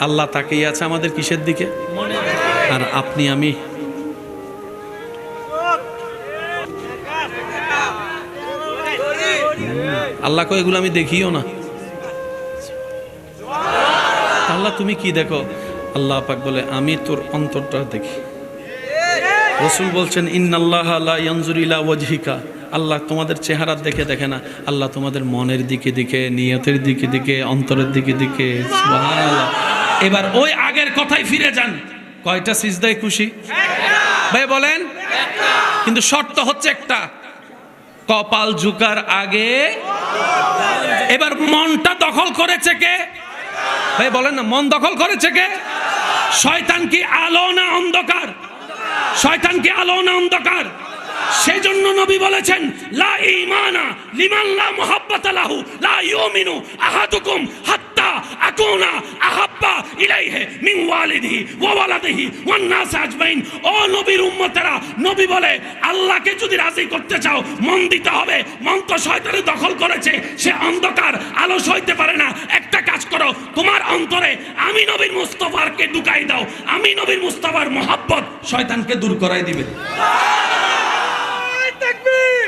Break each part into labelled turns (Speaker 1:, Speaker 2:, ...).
Speaker 1: আল্লাহ তাকেই আছে আমাদের কিসের দিকে? আর আপনি, আমি। আল্লাহ কয়, এগুলো আমি দেখিও না। আল্লাহ, তুমি কি দেখো? আল্লাহ পাক বলে, আমি তোর অন্তরটা দেখি। রসুল বলছেন, ইন্নাল্লাহ ইয়ানজুর ইলা আল্লাহ তোমাদের চেহারা দেখে দেখে না। আল্লাহ তোমাদের মনের দিকে দিকে নিয়তের দিকে দিকে অন্তরের দিকে দিকে সুবহানাল্লাহ। এবার ওই আগের কথায় ফিরে যান। কয়টা সিজদায় খুশি? ভাই বলেন। কিন্তু শর্ত হচ্ছে একটা। কপাল ঝুকার আগে। এবার মনটা দখল করেছে কে? ভাই বলেন না, মন দখল করেছে কে? শয়তান কি আলো না অন্ধকার? শয়তান কি আলো না অন্ধকার? সেজন্য নবী বলেছেন, লা ঈমানা লিমান লা মুহাব্বাতা লাহু, লা ইউমিনু আহাদুকুম হাত্তা আকুনা আহাব্বা ইলাইহি মিন ওয়ালিদিহি ওয়া ওয়ালাদিহি ওয়ান নাস আজমাইন। ও নবীর উম্মতেরা, নবী বলে, আল্লাহকে যদি রাজি করতে চাও, মন দিতে হবে। মন তো শয়তানে দখল করেছে, সে অন্ধকার, আলো সইতে পারে না। একটা কাজ করো, তোমার অন্তরে আমি নবীর মুস্তফারকে ঢুকাই দাও। আমি নবীর মুস্তফার মোহাব্বত শয়তানকে দূর করাই দিবে।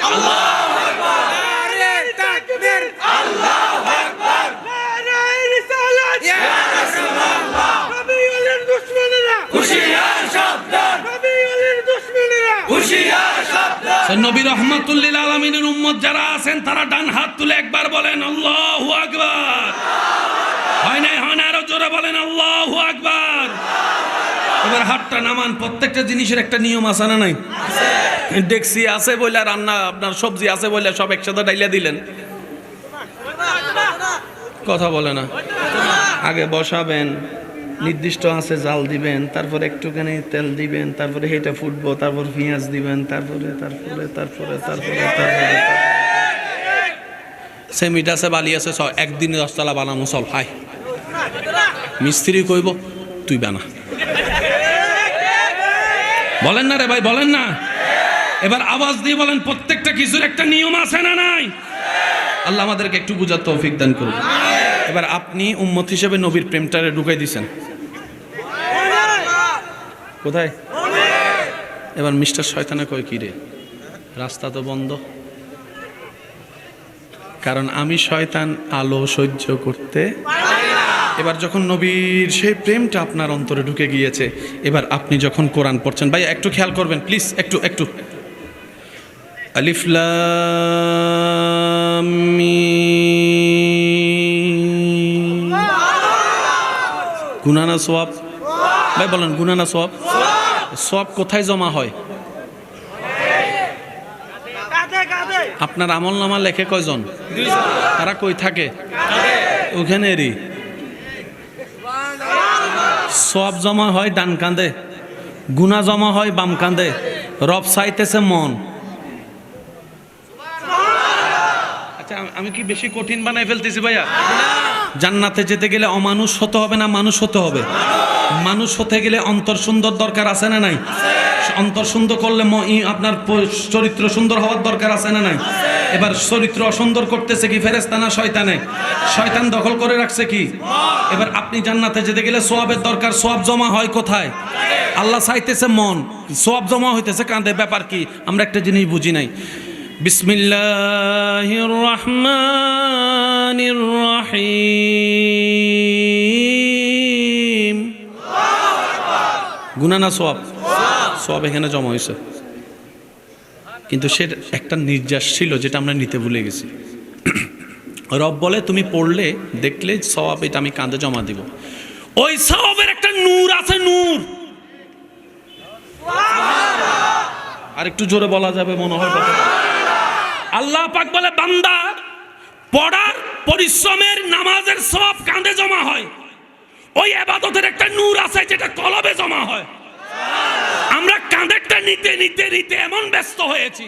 Speaker 2: আল্লাহু আকবার নারে তাকবীর আল্লাহু আকবার নারে রিসালাত ইয়া রাসূলুল্লাহ নবীর দুশমনেরা হুশিয়ার সাবধান নবীর দুশমনেরা হুশিয়ার সাবধান
Speaker 1: সে নবী রহমাতুল্লিল আলমিনের উম্মত যারা আছেন, তারা ডান হাত তুলে একবার বলেন, আল্লাহু আকবার। হয় নাই, হয় না, আরও জোরে বলেন, আল্লাহু আকবার। এবার হাতটা নামান, প্রত্যেকটা জিনিসের একটা নিয়ম আছে না নাই? ডেক্সি আছে বলে রান্না, আপনার সবজি আছে বলে সব একসাথে ডাইলা দিলেন। কথা বলে না? আগে বসাবেন। নির্দিষ্ট আছে, জাল দিবেন, তারপরে একটুখানি তেল দিবেন, তারপরে হেটা ফুটবো, তারপর পেঁয়াজ দিবেন, তারপরে তারপরে তারপরে তারপরে তারপরে। সেমিট আছে, বালি আছে সব একদিনে দশতলা বানানো চল হাই মিস্ত্রি কইব, তুই বানা। বলেন না রে ভাই, বলেন না। এবার আওয়াজ দিয়ে বলেন, প্রত্যেকটা কিছুর একটা নিয়ম আছে না নাই? আল্লাহ আমাদেরকে একটু বুঝার তৌফিক দান করুন। এবার আপনি উম্মত হিসেবে নবীর প্রেমটারে ঢুকাই দিছেন। কোথায়? এবার মিস্টার শয়তানা কয়, কি রে? রাস্তা তো বন্ধ। কারণ আমি শয়তান আলো সহ্য করতে এবার যখন নবীর সেই প্রেমটা আপনার অন্তরে ঢুকে গিয়েছে, এবার আপনি যখন কোরআন পড়ছেন, ভাই, একটু খেয়াল করবেন, প্লিজ, একটু একটু। আলিফ লাম মিম। গুনানা সোয়াব। ভাই বলেন গুনানা সোয়াব সোয়াব কোথায় জমা হয়? আপনার আমল নামা লেখে কয়জন? তারা কই থাকে? ওখানে রি। সব জমা হয় ডান কাঁধে। গুনা জমা হয় বাম কাঁধে। রব চাইতেছে মন। আচ্ছা আমি কি বেশি কঠিন বানাই ফেলতেছি ভাইয়া? জান্নাতে যেতে গেলে অমানুষ হতে হবে না মানুষ হতে হবে? মানুষ হতে গেলে অন্তর সুন্দর দরকার আছে না নাই? অন্তর সুন্দর করলে আপনার চরিত্র সুন্দর হওয়ার দরকার আছে না নাই? এবার চরিত্র অসুন্দর করতেছে কি ফেরেস্তা না শয়তানে? শয়তান দখল করে রাখছে কি? এবার আপনি জান্নাতে যেতে গেলে সোয়াবের দরকার, সোয়াব জমা হয় কোথায়? আল্লাহ চাইতেছে মন, সোয়াব জমা হইতেছে কাঁধে। ব্যাপার কি? আমরা একটা জিনিস বুঝি নাই। বিসমিল্লাহির রহমানির রহিম। গুনা না সব সব এখানে জমা হয়েছে কিন্তু সে একটা নির্যাস ছিল যেটা আমরা নিতে ভুলে গেছি। রব বলে, তুমি পড়লে, দেখলে সওয়াব এটা আমি কাঁধে জমা দিব। ওই সওয়াবের একটা নূর আছে, নূর। আর একটু জোরে বলা যাবে, মনে হয় আল্লাহ পাক বলে, বান্দা, পড়ার, পরিশ্রমের, নামাজের সব কাঁধে জমা হয়। ওই আবাদতের একটা নূর আছে যেটা কলবে জমা হয়। আমরা কাঁধেরটা নিতে নিতে নিতে এমন ব্যস্ত হয়েছি।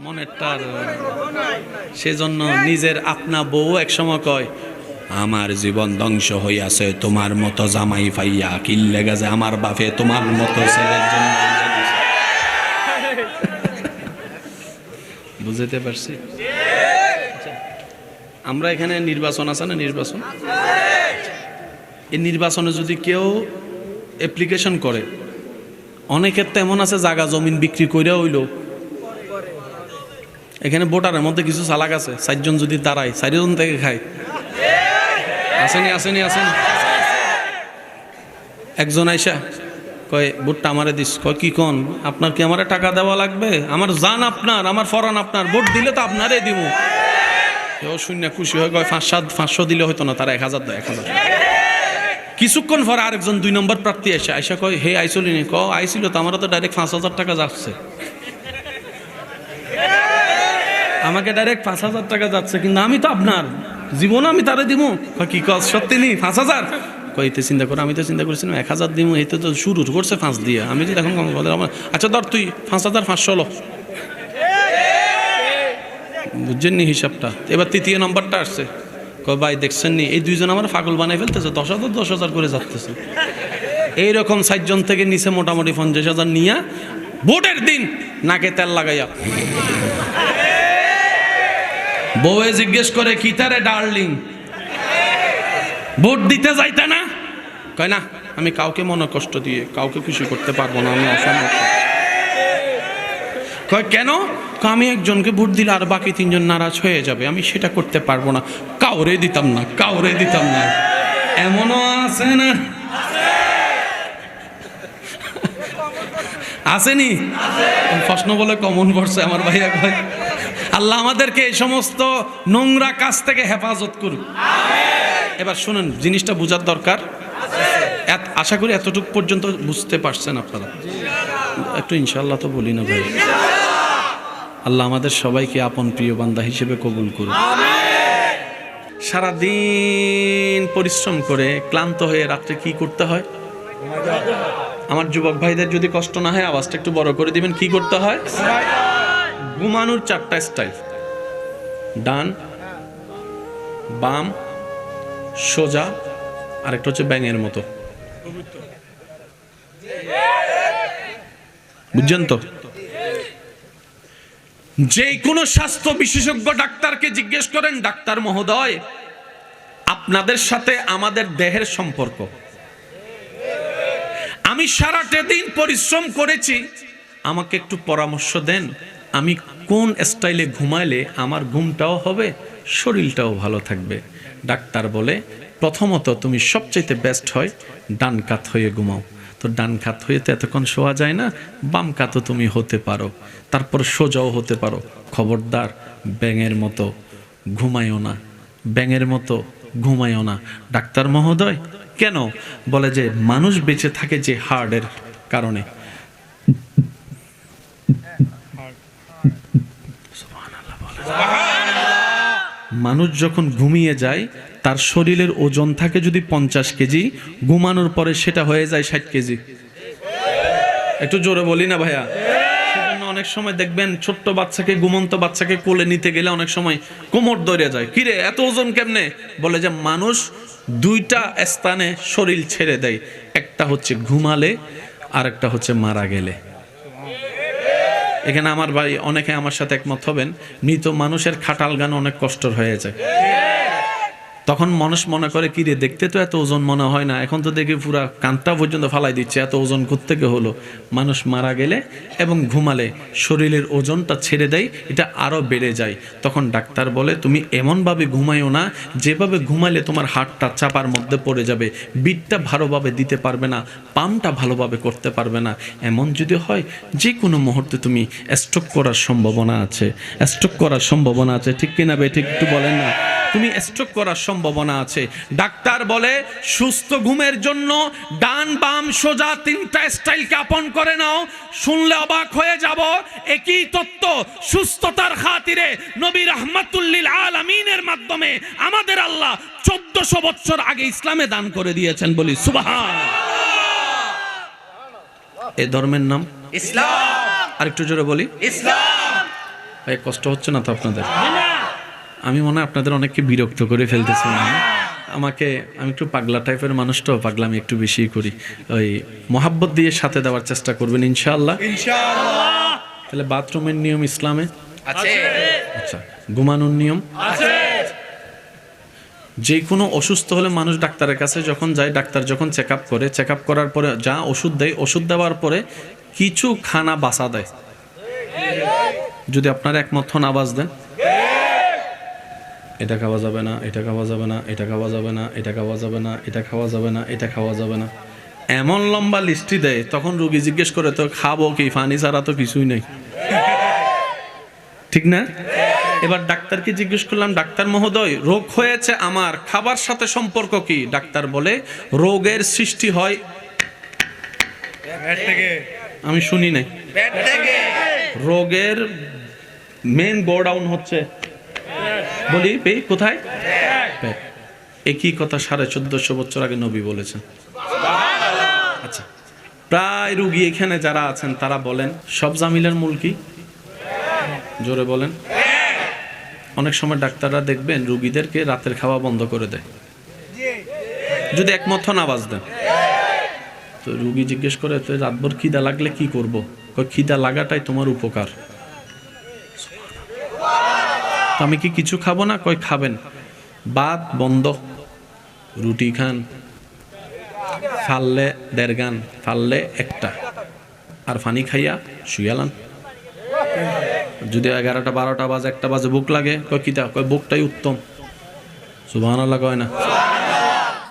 Speaker 1: মনেরটার সেজন্য নিজের আপনা বউ এক সময় কয় আমার জীবন ধ্বংস হইয়াছে তোমার মতো জামাই পাইয়া কিল্লে গেছে আমার বাপে তোমার মতো ছেলের জন্য বুঝতে পারছি? আচ্ছা, আমরা এখানে নির্বাচন আছে না নির্বাচন? এই নির্বাচনে যদি কেউ অ্যাপ্লিকেশন করে, অনেকের তো এমন আছে জায়গা জমিন বিক্রি করে হইল। এখানে ভোটারের মধ্যে কিছু চালাক আছে, চারজন যদি দাঁড়ায়, চারজন থেকে খায়। আসেনি আসেনি আসেনি। একজন আইসা কয়, ভোটটা আমারে দিস। কয়, কি কন? আপনার কি আমারে টাকা দেওয়া লাগবে? আমার জান আপনার, আমার ফরান আপনার, ভোট দিলে তো আপনারে দিব কেউ শূন্য খুশি হয়ে কয়, পাঁচ সাত, পাঁচশো দিলে হয়তো না, তারা এক হাজার দেয়, এক হাজার। কিছুক্ষণ পর আরেকজন দুই নম্বর প্রার্থী এসে আইসা কয়, হে আইসলিনি ক আইছিল তো, আমারও তো ডাইরেক্ট পাঁচ হাজার টাকা যাচ্ছে। আমাকে ডাইরেক্ট পাঁচ হাজার টাকা যাচ্ছে, কিন্তু আমি তো আপনার, জীবন আমি তারে দিব কি কস, সত্যি নি? পাঁচ হাজার? কইতে চিন্তা করে, আমি তো চিন্তা করেছিলাম, এক হাজার দিব এই তো শুরু করছে পাঁচ দিয়ে। আমি যদি এখন কম আমার আচ্ছা ধর তুই পাঁচ হাজার পাঁচশো লো। বুঝছেন নি হিসাবটা? এবার তৃতীয় নম্বরটা আসছে। কয়, ভাই, দেখছেন নি? এই দুইজন আমার পাগল বানাই ফেলতেছে, দশ হাজার দশ হাজার করে যাচ্ছে। এইরকম ষাটজন থেকে নিচে মোটামুটি পঞ্চাশ হাজার নিয়া ভোটের দিন নাকে তেল লাগাইয়া। বউয়ে জিজ্ঞেস করে, কি তারে ডার্লিং? ভোট দিতে যাইতে না? কয়, না, আমি কাউকে মনে কষ্ট দিয়ে, কাউকে খুশি করতে পারব না, আমি অসম্ভব কয়, কেন? আমি একজনকে ভোট দিলে আর বাকি তিনজন নারাজ হয়ে যাবে, আমি সেটা করতে পারব না। কাউরে দিতাম না, কাউরে দিতাম না। এমনও আছে না? আসেনি? প্রশ্ন বলে কমন পড়ছে আমার ভাইয়া ভাই আল্লাহ আমাদেরকে এই সমস্ত নোংরা কাজ থেকে হেফাজত করুক। এবার শুনেন, জিনিসটা বোঝার দরকার। আশা করি এতটুকু পর্যন্ত বুঝতে পারছেন আপনারা। একটু ইনশাল্লাহ তো বলি না ভাই। আল্লাহ আমাদের সবাইকে আপন প্রিয় বান্দা হিসেবে কবুল করুন সারাদিন পরিশ্রম করে ক্লান্ত হয়ে রাত্রে কি করতে হয়? আমার যুবক ভাইদের যদি কষ্ট না হয় আওয়াজটা একটু বড় করে দিবেন কি করতে হয়? ঘুমানোর চারটা স্টাইল ডান বাম সোজা আরেকটা হচ্ছে ব্যাঙের মতো। বুঝছেন তো? যে কোনো স্বাস্থ্য বিশেষজ্ঞ ডাক্তারকে জিজ্ঞেস করেন, ডাক্তার মহোদয়, আপনাদের সাথে আমাদের দেহের সম্পর্ক। আমি সারাটা দিন পরিশ্রম করেছি। আমাকে একটু পরামর্শ দেন, আমি কোন স্টাইলে ঘুমাইলে আমার ঘুমটাও হবে, শরীরটাও ভালো থাকবে। ডাক্তার বলে, প্রথমত তুমি সবচাইতে বেস্ট হয় ডান কাত হয়ে ঘুমাও। তো ডান খাত হয়ে তো এতক্ষণ শোয়া যায় না, বাম কাতও তুমি হতে পারো। তারপর সোজাও হতে পারো। খবরদার, ব্যাঙের মতো ঘুমায়ও না। ব্যাঙের মতো ঘুমায়ও না। ডাক্তার মহোদয়, কেন? বলে যে মানুষ বেঁচে থাকে যে হার্টের কারণে। মানুষ যখন ঘুমিয়ে যায় তার শরীরের ওজন থাকে যদি পঞ্চাশ কেজি, ঘুমানোর পরে সেটা হয়ে যায় ষাট কেজি। একটু জোরে বলি না ভাইয়া? অনেক সময় দেখবেন ছোট্ট বাচ্চাকে, ঘুমন্ত বাচ্চাকে কোলে নিতে গেলে অনেক সময় কোমর ধরে যায়। কিরে এত ওজন কেমনে? বলে যে, মানুষ দুইটা স্থানে শরীর ছেড়ে দেয়। একটা হচ্ছে ঘুমালে আর একটা হচ্ছে মারা গেলে। এখানে আমার ভাই, অনেকে আমার সাথে একমত হবেন, মৃত মানুষের খাটাল গান অনেক কষ্টর হয়ে যায়। তখন মানুষ মনে করে, কি রে, দেখতে তো এত ওজন মনে হয় না। এখন তো দেখি পুরা কানটা পর্যন্ত ফালাই দিচ্ছে, এত ওজন থেকে হলো? মানুষ মারা গেলে এবং ঘুমালে, শরীরের ওজনটা ছেড়ে দেয়, এটা আরও বেড়ে যায়। তখন ডাক্তার বলে, তুমি এমনভাবে ঘুমাইও না, যেভাবে ঘুমাইলে তোমার হাটটা চাপার মধ্যে পড়ে যাবে, বিটটা ভালোভাবে দিতে পারবে না, পামটা ভালোভাবে করতে পারবে না। এমন যদি হয় যে কোনো মুহূর্তে তুমি স্ট্রোক করার সম্ভাবনা আছে। স্ট্রোক করার সম্ভাবনা আছে, ঠিক কিনা বে, ঠিক একটু বলেন না? তুমি স্ট্রোক করার সম্ভাবনা আছে। ডাক্তার বলে সুস্থ ঘুমের জন্য ডান বাম সোজা তিনটা স্টাইলকে আপন করে নাও। শুনলে অবাক হয়ে যাব একই তত্ত্ব সুস্থতার খাতিরে নবী রহমাতুল্লিল আলামিনের মাধ্যমে আমাদের আল্লাহ চোদ্দশো বছর আগে ইসলামে দান করে দিয়েছেন বলি সুবাহান। এ ধর্মের নাম?
Speaker 3: ইসলাম।
Speaker 1: আরেকটু জোরে বলি।
Speaker 3: ইসলাম।
Speaker 1: ভাই কষ্ট হচ্ছে না তো আপনাদের? আমি মনে হয় আপনাদের অনেককে বিরক্ত করে ফেলতেছি আমাকে আমি একটু পাগলা টাইপের মানুষ তো পাগলামি একটু বেশি করি। ওই মহাব্বত দিয়ে সাথে দেওয়ার চেষ্টা করবেন ইনশাআল্লাহ। তাহলে বাথরুমের নিয়ম ইসলামে? আচ্ছা ঘুমানোর নিয়ম?
Speaker 3: আছে।
Speaker 1: যে কোনো অসুস্থ হলে মানুষ ডাক্তারের কাছে যখন যায় ডাক্তার যখন চেক আপ করে চেক আপ করার পরে যা ওষুধ দেয় ওষুধ দেওয়ার পরে কিছু খানা বাসা দেয়। যদি আপনারা একমত হন আওয়াজ দেন। এটা খাওয়া যাবে না এটা খাওয়া যাবে না এটা খাওয়া যাবে না এটা খাওয়া যাবে না এটা খাওয়া যাবে না এটা খাওয়া যাবে না। এমন লম্বা লিস্টি দেয় তখন রুগী জিজ্ঞেস করে তো খাব কি? ফানি ছাড়া তো কিছুই নেই। ঠিক না? এবার ডাক্তারকে জিজ্ঞেস করলাম ডাক্তার মহোদয় রোগ হয়েছে আমার খাবার সাথে সম্পর্ক কি? ডাক্তার বলে রোগের সৃষ্টি হয় আমি শুনি নাই। রোগের মেন গোডাউন হচ্ছে। বলি পেয়ে কোথায়? একই কথা, সাড়ে চোদ্দশো বছর আগে নবী বলেছেন। আচ্ছা প্রায় রুগী এখানে যারা আছেন, তারা বলেন, সব জামিলের মূল কি? জোরে বলেন। অনেক সময় ডাক্তাররা দেখবেন, রুগীদেরকে রাতের খাওয়া বন্ধ করে দেয়। যদি একমত হন, আওয়াজ দেন। তো রুগী জিজ্ঞেস করে রাতভর খিদা লাগলে কি করব? খিদা লাগাটাই তোমার উপকার। আমি কি কিছু খাব না? কয় খাবেন? ভাত, বন্ধ। রুটি খান। ফাললে দেড় গান, ফাললে একটা। আর ফানি খাইয়া শুয়ালান যদি এগারোটা, বারোটা বাজে, একটা বাজে বুক লাগে কয় কিতা? কয় বুকটাই উত্তম। সুবাহ কয় না।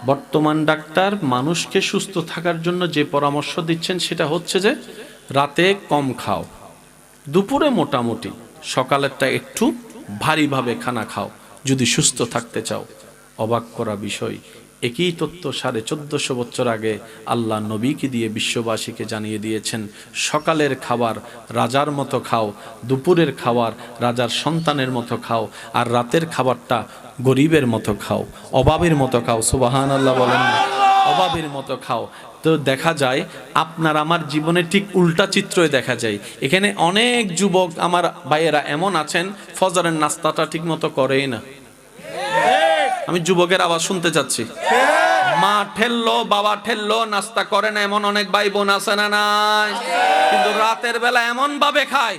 Speaker 1: বর্তমান ডাক্তার মানুষকে সুস্থ থাকার জন্য যে পরামর্শ দিচ্ছেন, সেটা হচ্ছে যে রাতে কম খাও। দুপুরে মোটামুটি। সকালেরটা একটু ভারীভাবে খানা খাও, যদি সুস্থ থাকতে চাও। অবাক করা বিষয়। একই তত্ত্ব সাড়ে চোদ্দশো বছর আগে আল্লাহ নবীকে দিয়ে বিশ্ববাসীকে জানিয়ে দিয়েছেন, সকালের খাবার রাজার মতো খাও, দুপুরের খাবার রাজার সন্তানের মতো খাও, আর রাতের খাবারটা গরিবের মতো খাও। অভাবের মতো খাও সুবাহান আল্লাহ বলেন। অভাবের মতো খাও। তো দেখা যায়, আপনার আমার জীবনে ঠিক উল্টা চিত্রই দেখা যায়। এখানে অনেক যুবক আমার ভাইয়েরা এমন আছেন, ফজরের নাস্তাটা ঠিক মতো করেই না। আমি যুবকের আওয়াজ শুনতে চাচ্ছি। মা ঠেললো, বাবা ঠেললো, নাস্তা করে না, এমন অনেক ভাই বোন আছে না নাই? কিন্তু রাতের বেলা এমন ভাবে খায়।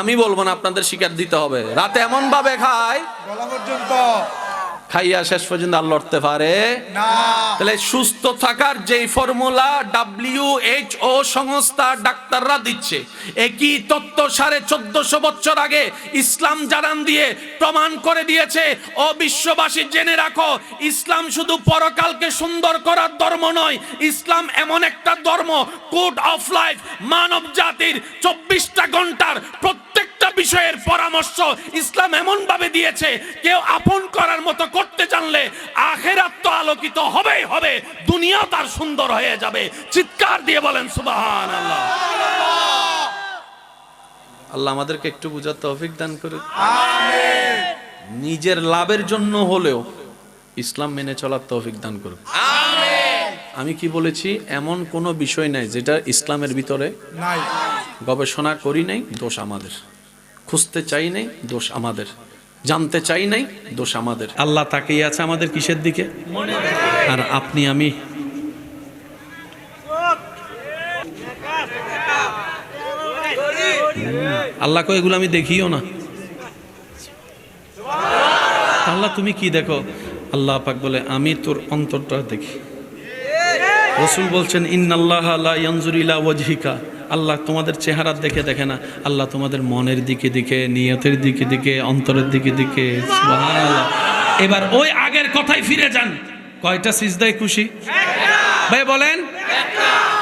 Speaker 1: আমি বলব না আপনাদের শিকার দিতে হবে। রাতে এমন ভাবে খায়।
Speaker 4: গলা পর্যন্ত
Speaker 1: খাইয়া শেষ পর্যন্ত আর লড়তে পারে? তাহলে সুস্থ থাকার যেই ফর্মুলা ডাব্লিউ এইচ ও সংস্থা ডাক্তাররা দিচ্ছে একই তত্ত্ব সাড়ে চোদ্দশো বছর আগে ইসলাম জানান দিয়ে প্রমাণ করে দিয়েছে ও বিশ্ববাসী জেনে রাখো ইসলাম শুধু পরকালকে সুন্দর করার ধর্ম নয় ইসলাম এমন একটা ধর্ম কোড অফ লাইফ মানব জাতির চব্বিশটা ঘণ্টার প্রত্যেকটা বিষয়ের পরামর্শ ইসলাম এমন ভাবে দিয়েছে কেউ আপন করার মতো করতে জানলে আখেরাত তো আলোকিত হবেই হবে দুনিয়া তার সুন্দর হয়ে যাবে। চিৎকার দিয়ে বলেন সুবাহান আল্লাহ আল্লাহ আমাদেরকে একটু বুঝার তৌফিক দান করে নিজের লাভের জন্য হলেও ইসলাম মেনে চলার তৌফিক দান করুন আমি কি বলেছি এমন কোনো বিষয় নাই যেটা ইসলামের ভিতরে
Speaker 4: নাই।
Speaker 1: গবেষণা করি নাই দোষ আমাদের। খুঁজতে চাই নাই, দোষ আমাদের। জানতে চাই নাই, দোষ আমাদের। আল্লাহ তাকেই আছে আমাদের কিসের দিকে? আর আপনি, আমি। আল্লাহ কো এগুলো আমি দেখিও না। আল্লাহ, তুমি কি দেখো? আল্লাহ পাক বলে, আমি তোর অন্তরটা দেখি। রসুল বলছেন, ইন্নাল্লাহ আল্লাহ ইয়ানজুর ইলা ওয়াজহিকা। আল্লাহ তোমাদের চেহারা দেখে দেখে না, আল্লাহ তোমাদের মনের দিকে দিকে, নিয়তের দিকে দিকে, অন্তরের দিকে দিকে। এবার ওই আগের কথাই ফিরে যান। কয়টা সিজদায় খুশি? ভাই বলেন।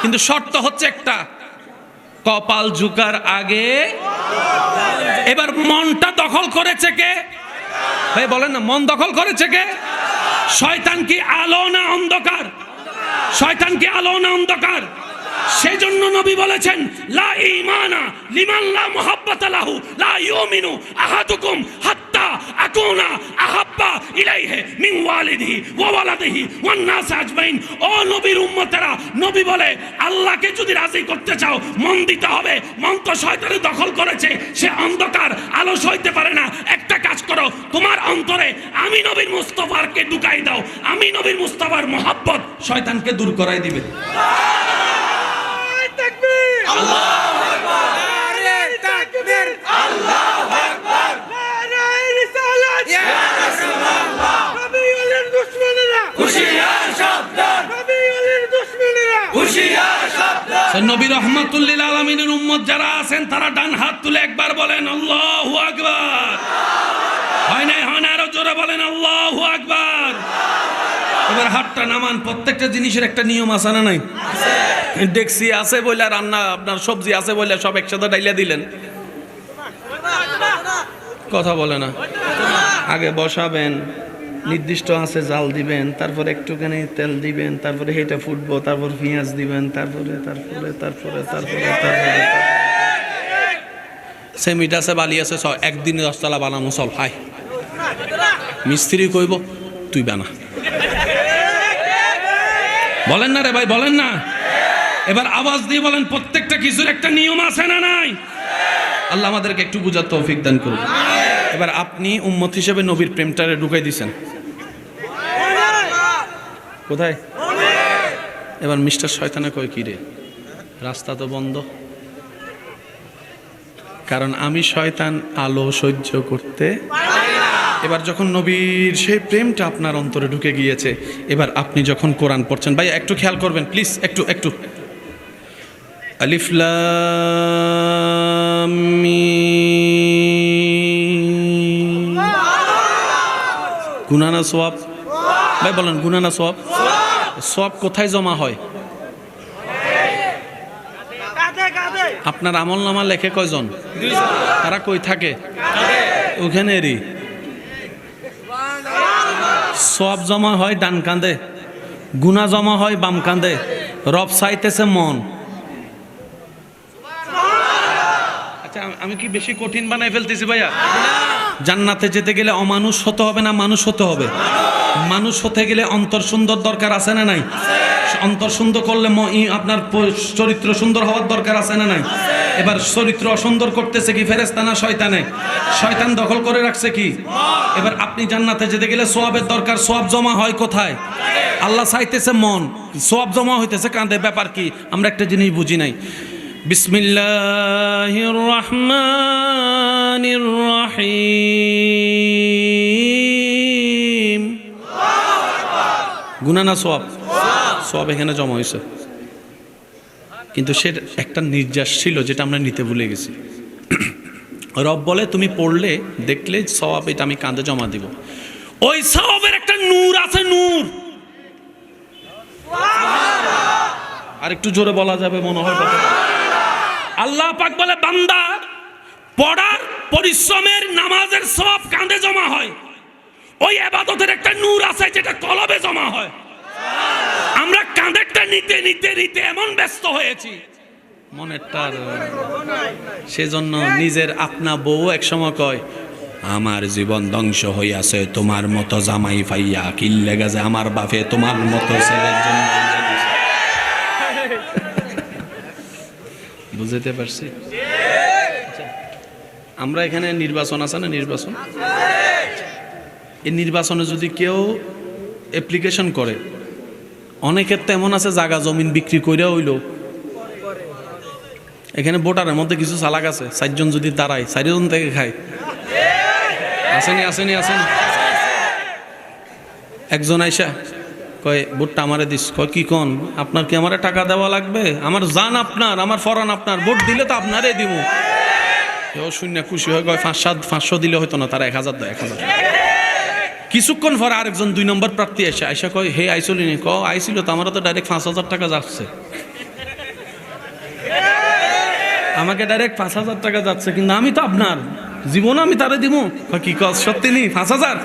Speaker 1: কিন্তু শর্ত হচ্ছে একটা। কপাল ঝুকার আগে। এবার মনটা দখল করেছে কে? ভাই বলেন না, মন দখল করেছে কে? শয়তান কি আলো না অন্ধকার? শয়তান কি আলো না অন্ধকার? সেজন্য নবী বলেছেন, লা ঈমানা লিমান লা মুহাব্বাতা লাহু, লা ইউমিনু আহাদুকুম হাত্তা আকুনা আহাব্বা ইলাইহি মিন ওয়ালিদিহি ওয়া ওয়ালাদিহি ওয়ান নাস আজমাইন। ও নবীর উম্মতেরা, নবী বলে, আল্লাহকে যদি রাজি করতে চাও, মন দিতে হবে। মন তো শয়তানে দখল করেছে, সে অন্ধকার, আলো সইতে পারে না। একটা কাজ করো, তোমার অন্তরে আমি নবীর মুস্তফারকে ঢুকাই দাও। আমি নবীর মুস্তফার মোহাব্বত শয়তানকে দূর করাই দিবে। যারা আছেন, তারা হাত তুলে একবার বলেন, আল্লাহ হয় নাই, হয় না, আরও বলেন, আল্লাহ এবার হাতটা নামান, প্রত্যেকটা জিনিসের একটা নিয়ম আছে না নাই? ডেক্সি আছে বলে রান্না, আপনার সবজি আছে বলে সব একসাথে ডাইলা দিলেন। কথা বলে না। আগে বসাবেন, নির্দিষ্ট আছে জাল দিবেন, তারপরে একটুখানি তেল দিবেন, তারপরে হেটা ফুটবো, তারপর পেঁয়াজ দিবেন, তারপরে তারপরে তারপরে তারপরে তারপরে। সেমিট আছে, বালি আছে সব একদিনে দশতলা বানানো সব হাই মিস্ত্রি কইব, তুই বানা। বলেন না রে ভাই, বলেন না। এবার আওয়াজ দিয়ে বলেন, প্রত্যেকটা কিছুর একটা নিয়ম আছে না নাই? আল্লাহ আমাদেরকে একটু বুঝার তৌফিক দান করুন। এবার আপনি উম্মত হিসেবে নবীর প্রেমটারে ঢুকাই দিছেন। কোথায়? এবার মিস্টার শয়তানা কয়, কি রে? রাস্তা তো বন্ধ। কারণ আমি শয়তান আলো সহ্য করতে এবার যখন নবীর সেই প্রেমটা আপনার অন্তরে ঢুকে গিয়েছে, এবার আপনি যখন কোরআন পড়ছেন, ভাই, একটু খেয়াল করবেন, প্লিজ, একটু একটু। মিম। গুনানা সোয়াব ভাই বলেন গুনানা সোয়াব সোয়াব কোথায় জমা হয়? আপনার আমল নামা লেখে কয়জন? তারা কই থাকে? ওখানে রি। সব জমা হয় ডান কান্দে গুনা জমা হয় বাম কান্দে রব চাইতেছে মন। আচ্ছা আমি কি বেশি কঠিন বানাই ফেলতেছি ভাইয়া? জান্নাতে যেতে গেলে অমানুষ হতে হবে না মানুষ হতে হবে? মানুষ হতে গেলে অন্তর সুন্দর দরকার আছে না নাই? অন্তর সুন্দর করলে আপনার চরিত্র সুন্দর হওয়ার দরকার আছে না নাই? এবার চরিত্র অসুন্দর করতেছে কি ফেরেস্তা না শয়তানে? শয়তান দখল করে রাখছে কি? এবার আপনি জান্নাতে যেতে গেলে সোয়াবের দরকার, সোয়াব জমা হয় কোথায়? আল্লাহ চাইতেছে মন, সোয়াব জমা হইতেছে কাঁধে। ব্যাপার কি? আমরা একটা জিনিস বুঝি নাই। বিসমিল্লাহির রহমানির রহিম গুনা না সোয়াব সোয়াব এখানে জমা কিন্তু সে একটা নির্যাস ছিল যেটা আমরা নিতে ভুলে গেছি। রব বলে, তুমি পড়লে, দেখলে সওয়াব এটা আমি কাঁধে জমা দিব। ওই সওয়াবের একটা নূর আছে, নূর। আর একটু জোরে বলা যাবে, মনে হয়। আল্লাহ পাক বলে, বান্দা, পড়ার পরিশ্রমের নামাজের সব কাঁধে জমা হয়। ওই আবাদতের একটা নূর আছে যেটা কলবে জমা হয়। আমরা কাঁধেরটা নিতে নিতে নিতে এমন ব্যস্ত হয়েছি। মনেরটার সেজন্য নিজের আপনা বউ এক সময় কয়, আমার জীবন ধ্বংস হইয়াছে, তোমার মতো জামাই পাইয়া কিল্লে গেছে, আমার বাপে তোমার মতো ছেলের জন্য বুঝতে পারছি? আচ্ছা, আমরা এখানে নির্বাচন আছে না নির্বাচন? এই নির্বাচনে যদি কেউ অ্যাপ্লিকেশন করে অনেকের তো এমন আছে জাগা জমিন বিক্রি করে হইল। এখানে ভোটারের মধ্যে কিছু চালাক আছে চারজন যদি দাঁড়ায় চারজন থেকে খায়। আসেনি আসেনি আসেনি। একজন আইসা কয় ভোটটা আমারে দিস। কয়, কি কন? আপনার কি আমারে টাকা দেওয়া লাগবে? আমার জান আপনার, আমার ফরান আপনার, ভোট দিলে তো আপনারে দিব ও শূন্য খুশি হয়ে কয়, পাঁচ সাত পাঁচশো দিলে হয়তো না তারা, এক হাজার দেয় এক হাজার কিছুক্ষণ পর আরেকজন দুই নম্বর প্রার্থী এসে আইসা কয়, হে আইসলিনি ক আইছিল তো, আমারও তো ডাইরেক্ট পাঁচ হাজার টাকা যাচ্ছে। আমাকে ডাইরেক্ট পাঁচ হাজার টাকা যাচ্ছে, কিন্তু আমি তো আপনার। জীবন আমি তারে দিব কি কস, সত্যি নি? পাঁচ হাজার?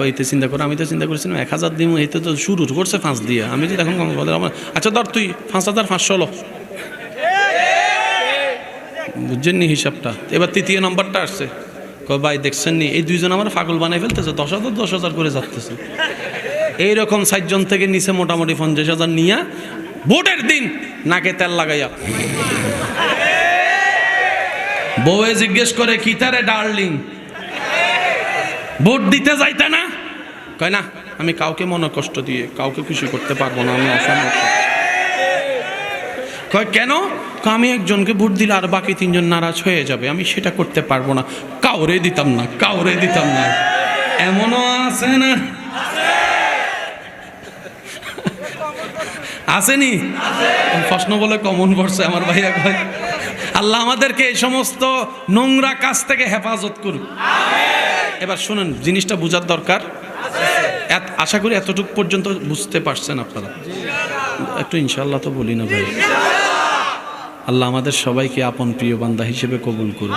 Speaker 1: কইতে চিন্তা করে, আমি তো চিন্তা করেছিলাম এক হাজার দিব এই তো শুরু করছে ফাঁস দিয়ে। আমি যদি এখন বলে আমার আচ্ছা ধর তুই পাঁচ হাজার পাঁচশো লো। বুঝছেন নি হিসাবটা? এবার তৃতীয় নম্বরটা আসছে। ভাই, দেখছেন নি? এই দুইজন আমার পাগল বানাই ফেলতেছে, দশ হাজার দশ হাজার করে যাচ্ছে। এইরকম ষাটজন থেকে নিচে মোটামুটি পঞ্চাশ হাজার নিয়া ভোটের দিন নাকে তেল লাগাইয়া। বউয়ে জিজ্ঞেস করে, কি তারে, ডার্লিং? ভোট দিতে যাইতে না। কয় না, আমি কাউকে মনে কষ্ট দিয়ে, কাউকে খুশি করতে পারব না, আমি অসম্ভব কয়, কেন? আমি একজনকে ভোট দিলে আর বাকি তিনজন নারাজ হয়ে যাবে, আমি সেটা করতে পারব না। কাউরে দিতাম না, কাউরে দিতাম না। এমনও আছে না? আসেনি? প্রশ্ন বলে কমন পড়ছে আমার ভাইয়া কয়। আল্লাহ আমাদেরকে এই সমস্ত নোংরা কাজ থেকে হেফাজত করুক। এবার শুনেন, জিনিসটা বোঝার দরকার। আশা করি এতটুক পর্যন্ত বুঝতে পারছেন আপনারা। একটু ইনশাল্লাহ তো বলি না ভাই। আল্লাহ আমাদের সবাইকে আপন প্রিয় বান্দা হিসেবে কবুল করুন